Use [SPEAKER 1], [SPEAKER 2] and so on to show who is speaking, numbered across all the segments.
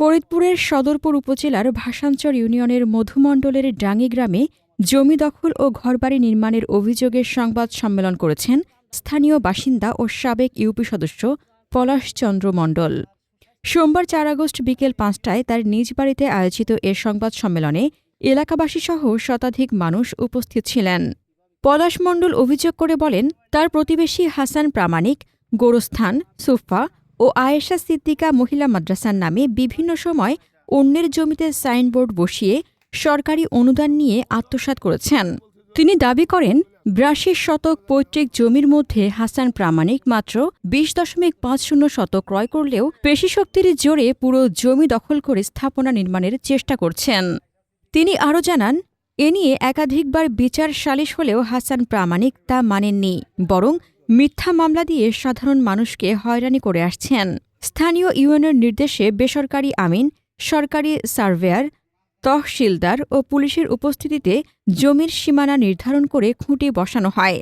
[SPEAKER 1] ফরিদপুরের সদরপুর উপজেলার ভাষাঞ্চর ইউনিয়নের মধুমণ্ডলের ডাঙ্গি গ্রামে জমি দখল ও ঘরবাড়ি নির্মাণের অভিযোগের সংবাদ সম্মেলন করেছেন স্থানীয় বাসিন্দা ও সাবেক ইউপি সদস্য পলাশচন্দ্র মণ্ডল। সোমবার চার আগস্ট বিকেল পাঁচটায় তার নিজ বাড়িতে আয়োজিত এ সংবাদ সম্মেলনে এলাকাবাসীসহ শতাধিক মানুষ উপস্থিত ছিলেন। পলাশ মণ্ডল অভিযোগ করে বলেন, তার প্রতিবেশী হাসান প্রামাণিক, গোরস্থান, সুফা ও আয়েশা সিদ্দিকা মহিলা মাদ্রাসার নামে বিভিন্ন সময় অন্যের জমিতে সাইনবোর্ড বসিয়ে সরকারি অনুদান নিয়ে আত্মসাৎ করেছেন। তিনি দাবি করেন, বিরাশি শতক পৈতৃক জমির মধ্যে হাসান প্রামাণিক মাত্র বিশ দশমিক পাঁচ শূন্য শতক ক্রয় করলেও পেশিশক্তির জোরে পুরো জমি দখল করে স্থাপনা নির্মাণের চেষ্টা করছেন। তিনি আরও জানান, এ নিয়ে একাধিকবার বিচার সালিশ হলেও হাসান প্রামাণিক তা মানেননি, বরং মিথ্যা মামলা দিয়ে সাধারণ মানুষকে হয়রানি করে আসছেন। স্থানীয় ইউএনের নির্দেশে বেসরকারি আমিন, সরকারি সার্ভেয়ার, তহসিলদার ও পুলিশের উপস্থিতিতে জমির সীমানা নির্ধারণ করে খুঁটি বসানো হয়।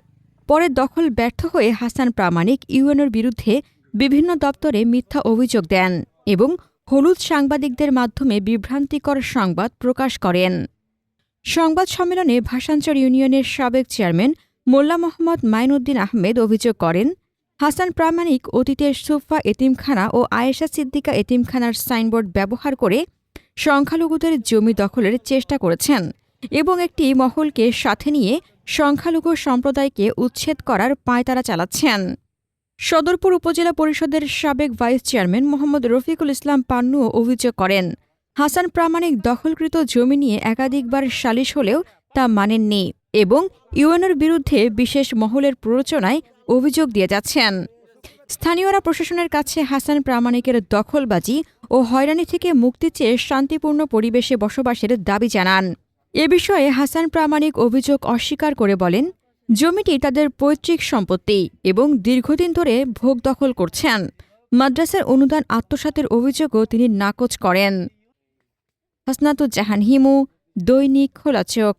[SPEAKER 1] পরে দখল ব্যর্থ হয়ে হাসান প্রামাণিক ইউএনের বিরুদ্ধে বিভিন্ন দপ্তরে মিথ্যা অভিযোগ দেন এবং হলুদ সাংবাদিকদের মাধ্যমে বিভ্রান্তিকর সংবাদ প্রকাশ করেন। সংবাদ সম্মেলনে ভাষাঞ্চর ইউনিয়নের সাবেক চেয়ারম্যান মোল্লা মোহাম্মদ মাইনুদ্দিন আহমেদ অভিযোগ করেন, হাসান প্রামাণিক অতীতের সুফা এতিমখানা ও আয়েশা সিদ্দিকা এতিমখানার সাইনবোর্ড ব্যবহার করে সংখ্যালঘুদের জমি দখলের চেষ্টা করেছেন এবং একটি মহলকে সাথে নিয়ে সংখ্যালঘু সম্প্রদায়কে উচ্ছেদ করার পায়তারা চালাচ্ছেন। সদরপুর উপজেলা পরিষদের সাবেক ভাইস চেয়ারম্যান মোহাম্মদ রফিকুল ইসলাম পান্নুও অভিযোগ করেন, হাসান প্রামাণিক দখলকৃত জমি নিয়ে একাধিকবার সালিশ হলেও তা মানেননি। এবং ইউএনের বিরুদ্ধে বিশেষ মহলের প্ররোচনায় অভিযোগ দিয়ে যাচ্ছেন। স্থানীয়রা প্রশাসনের কাছে হাসান প্রামাণিকের দখলবাজি ও হয়রানি থেকে মুক্তি চেয়ে শান্তিপূর্ণ পরিবেশে বসবাসের দাবি জানান। এ বিষয়ে হাসান প্রামাণিক অভিযোগ অস্বীকার করে বলেন, জমিটি তাদের পৈতৃক সম্পত্তি এবং দীর্ঘদিন ধরে ভোগ দখল করছেন। মাদ্রাসার অনুদান আত্মসাতের অভিযোগও তিনি নাকচ করেন। হাসনাতুজ্জাহান হিমু, দৈনিক খোলা চোখ